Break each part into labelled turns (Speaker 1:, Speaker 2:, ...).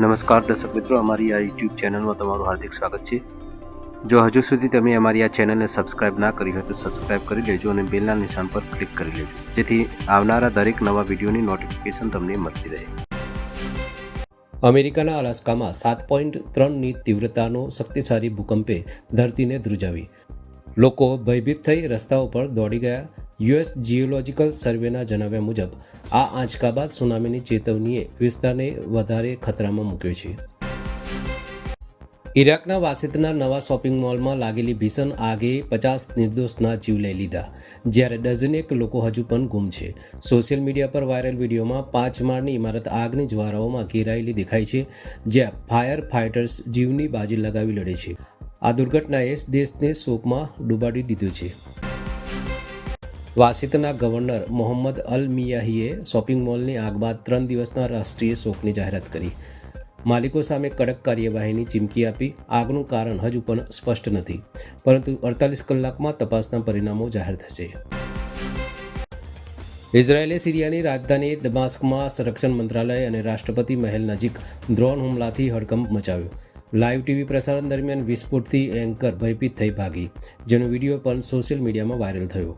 Speaker 1: નમસ્કાર, દર્શક મિત્રો. અમારી આ યુટ્યુબ ચેનલમાં તમારું હાર્દિક સ્વાગત છે. જો હજુ સુધી તમે અમારી આ ચેનલને સબસ્ક્રાઇબ ના કરી હોય તો સબસ્ક્રાઇબ કરી લેજો અને બેલના નિશાન પર ક્લિક કરી લેજો. જેથી આવનારા દરેક નવા વિડીયોની નોટિફિકેશન તમને મળતી રહે.
Speaker 2: અમેરિકાના અલાસ્કામાં સાત પોઈન્ટ ત્રણની તીવ્રતાનો શક્તિશાળી ભૂકંપે ધરતીને ધ્રુજાવી. લોકો ભયભીત થઈ રસ્તાઓ પર દોડી ગયા યુએસ જીઓલોજીકલ સર્વેના જણાવ્યા મુજબ, આ આંચકા બાદ સુનામીની ચેતવણીએ વિસ્તારને વધારે ખતરામાં મૂક્યો છે. ઇરાકના વાસિતના નવા શોપિંગ મોલમાં લાગેલી ભીષણ આગે પચાસ નિર્દોષના જીવ લઈ લીધા, જ્યારે ડઝનેક લોકો હજુ પણ ગુમ છે. સોશિયલ મીડિયા પર વાયરલ વિડીયોમાં પાંચ માળની ઇમારત આગની જ્વારાઓમાં ઘેરાયેલી દેખાય છે, જ્યાં ફાયર ફાઇટર્સ જીવની બાજી લગાવી લડે છે. આ દુર્ઘટનાએ દેશને શોકમાં ડૂબાડી દીધું છે. વાસિતના ગવર્નર મોહમ્મદ અલ મિયાહીએ શોપિંગ મોલની આગ બાદ ત્રણ દિવસના રાષ્ટ્રીય શોકની જાહેરાત કરી. માલિકો સામે કડક કાર્યવાહીની ચીમકી આપી આગનું કારણ હજુ પણ સ્પષ્ટ નથી, પરંતુ અડતાલીસ કલાકમાં તપાસના પરિણામો જાહેર થશે. ઇઝરાયેલે સિરિયાની રાજધાની દમાસ્કમાં સંરક્ષણ મંત્રાલય અને રાષ્ટ્રપતિ મહેલ નજીક ડ્રોન હુમલાથી હડકંપ મચાવ્યો. લાઈવ ટીવી પ્રસારણ દરમિયાન વિસ્ફોટથી એન્કર ભયભીત થઈ ભાગી, જેનો વીડિયો પણ સોશિયલ મીડિયામાં વાયરલ થયો.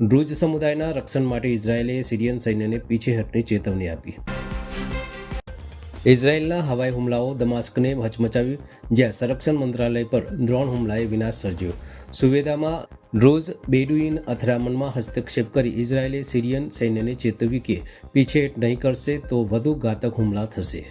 Speaker 2: ડ્રુજ સમુદાયના રક્ષણ માટે ઇઝરાયેલે સિરિયન સૈન્યને પીછેહટની ચેતવણી આપી. ઇઝરાયેલના હવાઈ હુમલાઓ દમાસ્કને હચમચાવ્યું, જ્યાં સંરક્ષણ મંત્રાલય પર ડ્રોન હુમલાએ વિનાશ સર્જ્યો. સુવેદામાં ડ્રોઝ બેડુઇન અથડામણમાં હસ્તક્ષેપ કરી ઇઝરાયેલે સિરિયન સૈન્યને ચેતવ્યું કે પીછેહટ નહીં કરશે તો વધુ ઘાતક હુમલા થશે.